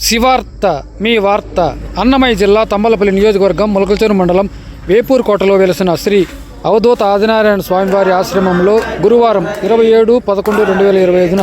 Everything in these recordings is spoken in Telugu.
శివార్త మీ వార్త అన్నమయ్య జిల్లా తంబలపల్లి నియోజకవర్గం ములకల్చేరు మండలం వేపూర్ కోటలో వెలసిన శ్రీ అవధూత ఆదినారాయణ స్వామివారి ఆశ్రమంలో గురువారం ఇరవై ఏడు పదకొండు రెండు వేల ఇరవై ఐదున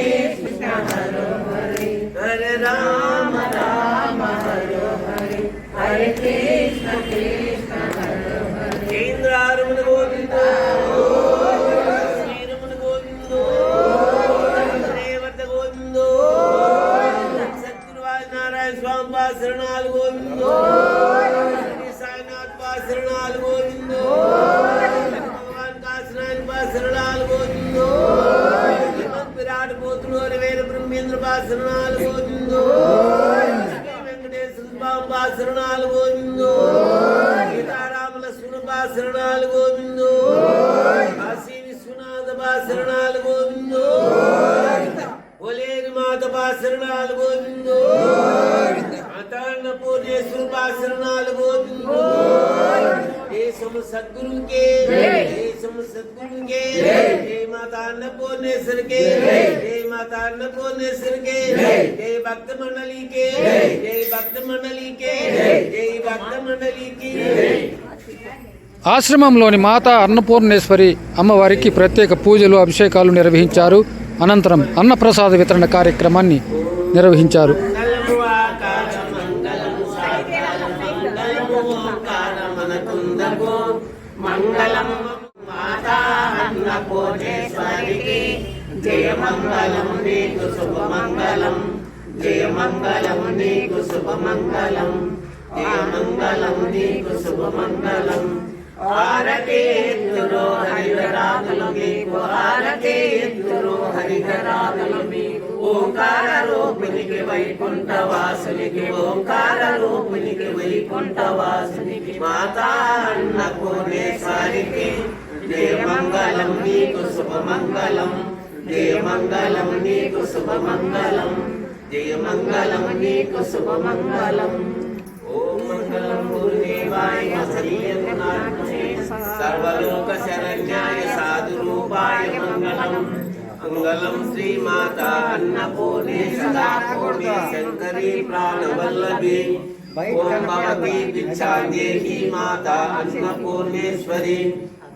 సాయినాథ్ పాశరణాలు గోవిందో భగవాన్ గోవిందో విరాట్ పోతులు వేల బ్రహ్మేంద్ర పాశరణాలు గోవిందో శ్రీ వెంకటేశ్వర స్వామి పాశరణాలు గోవిందో సీతారాముల సున పాశరణాలు గోవిందో కాశీ విశ్వనాథ పాశరణాలు గోవిందో ఒలేని మాత పాశరణాలు గోవిందో గోవిందో దేశము సద్గురుకే. దేశము సద్గురుకే. జై. మాతా అన్నపూర్ణేశ్వరికే. జై. మాతా అన్నపూర్ణేశ్వరికే. జై. భక్త మండలికే జై. భక్త మండలికే జై. భక్త మండలికే ఆశ్రమంలోని మాతా అన్నపూర్ణేశ్వరి అమ్మవారికి ప్రత్యేక పూజలు అభిషేకాలు నిర్వహించారు. అనంతరం అన్నప్రసాద వితరణ కార్యక్రమాన్ని నిర్వహించారు. మంగళము మంగళం మనకుందకు మాతా అన్నపూర్ణేశ్వరికి జయ మంగళం నీకు శుభమంగళం. జయ మంగళం నీకు శుభమంగళం. జయ మంగళం నీకు శుభమంగళం. ఆరతి ఎత్తురు హరిహరాదులు మీకు ఆరతి ఎత్తురు హరిహరాదులు మీకు ఓంకార రూపునికి వైకుంఠ వాసునికి ఓంకార రూపునికి వైకుంఠ వాసునికి మాతా అన్నపూర్ణేశ్వరికి దేవమంగళం నీకు శుభమంగళం దేవమంగళం నీకు శుభమంగళం జయమంగళం నీకు శుభమంగళం. ఓం మంగళం గురుదేవాయ సర్వలోక శరణ్యాయ మంగళం శ్రీమాత అన్నపూర్ణే సదా పూర్ణే శంకరీ ప్రాణవల్లభి. ఓం భవతి భిక్షాందేహి మాతా అన్నపూర్ణేశ్వరి.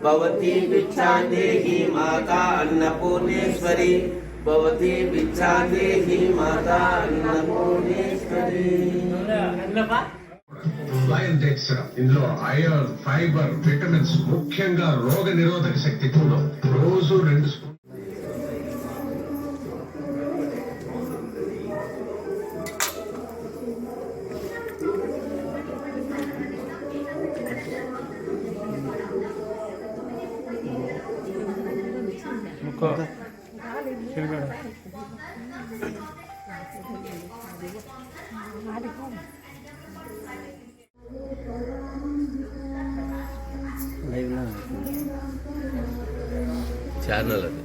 భవతి భిక్షాందేహి మాతా అన్నపూర్ణేశ్వరి. భవతి భిక్షాందేహి మాతా అన్నపూర్ణేశ్వరి. లయన్ డేట్ సిరప్ ఇందులో ఐరన్ ఫైబర్ విటమిన్స్ ముఖ్యంగా రోగ నిరోధక శక్తి కూడా రోజు రెండు స్పూన్ ఛానల్ అది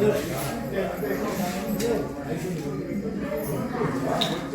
Thank you.